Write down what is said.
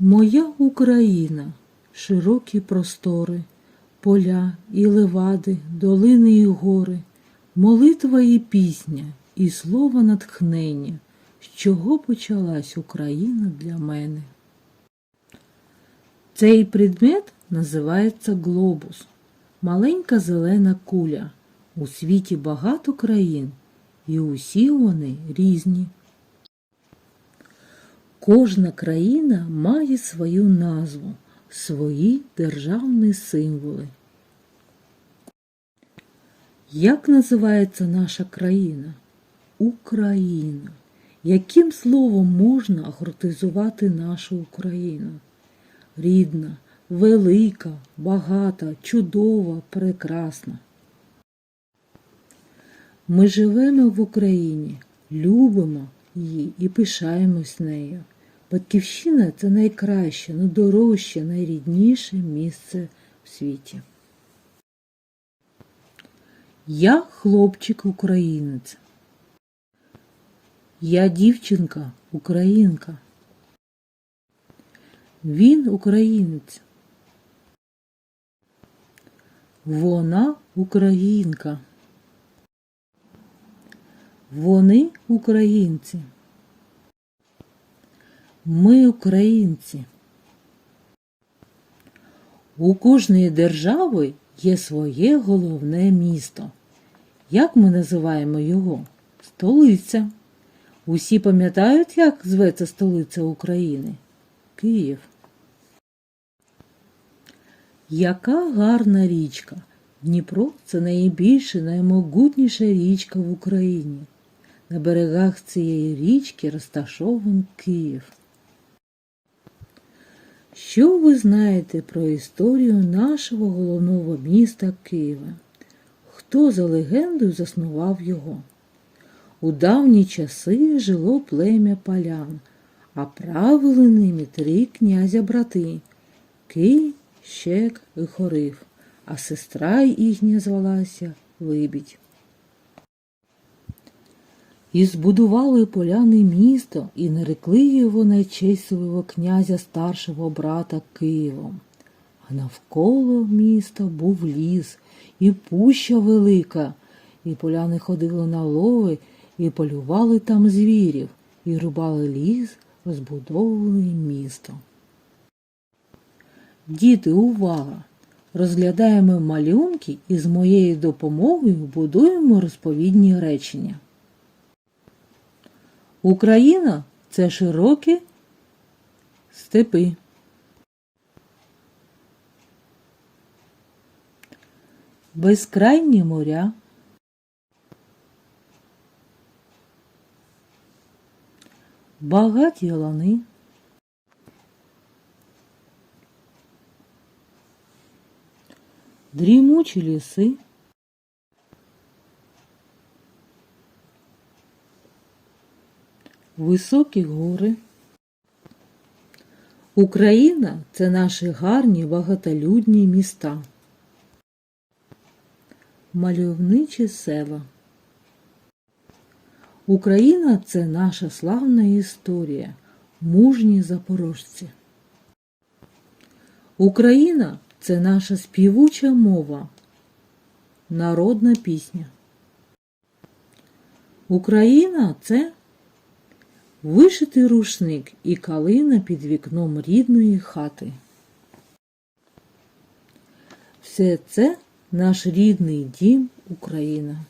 Моя Україна, широкі простори, поля і левади, долини і гори, молитва і пісня, і слово натхнення, з чого почалась Україна для мене. Цей предмет називається глобус, маленька зелена куля. У світі багато країн, і усі вони різні. Кожна країна має свою назву, свої державні символи. Як називається наша країна? Україна. Яким словом можна охарактеризувати нашу Україну? Рідна, велика, багата, чудова, прекрасна. Ми живемо в Україні, любимо її і пишаємось нею. Батьківщина це найкраще, найдорожче, найрідніше місце в світі. Я хлопчик українець. Я дівчинка українка. Він українець. Вона українка. Вони українці. Ми українці. У кожної держави є своє головне місто. Як ми називаємо його? Столиця. Усі пам'ятають, як зветься столиця України? Київ. Яка гарна річка. Дніпро це найбільша, наймогутніша річка в Україні. На берегах цієї річки розташований Київ. Що ви знаєте про історію нашого головного міста Києва? Хто за легендою заснував його? У давні часи жило плем'я полян, а правили ними три князя брати Кий, Щек і Хорив, а сестра їхня звалася Либідь. І збудували поляни місто і нарекли його на честь свого князя старшого брата Києвом. А навколо міста був ліс і пуща велика, і поляни ходили на лови і полювали там звірів, і рубали ліс, розбудовували місто. Діти, увага! Розглядаємо малюнки і з моєю допомогою будуємо розповідні речення. Україна це широкі степи. Безкрайні моря. Багаті лани. Дрімучі ліси. Високі гори. Україна це наші гарні багатолюдні міста. Мальовничі села. Україна це наша славна історія, мужні запорожці. Україна це наша співуча мова, народна пісня. Україна це вишитий рушник і калина під вікном рідної хати. Все це наш рідний дім Україна.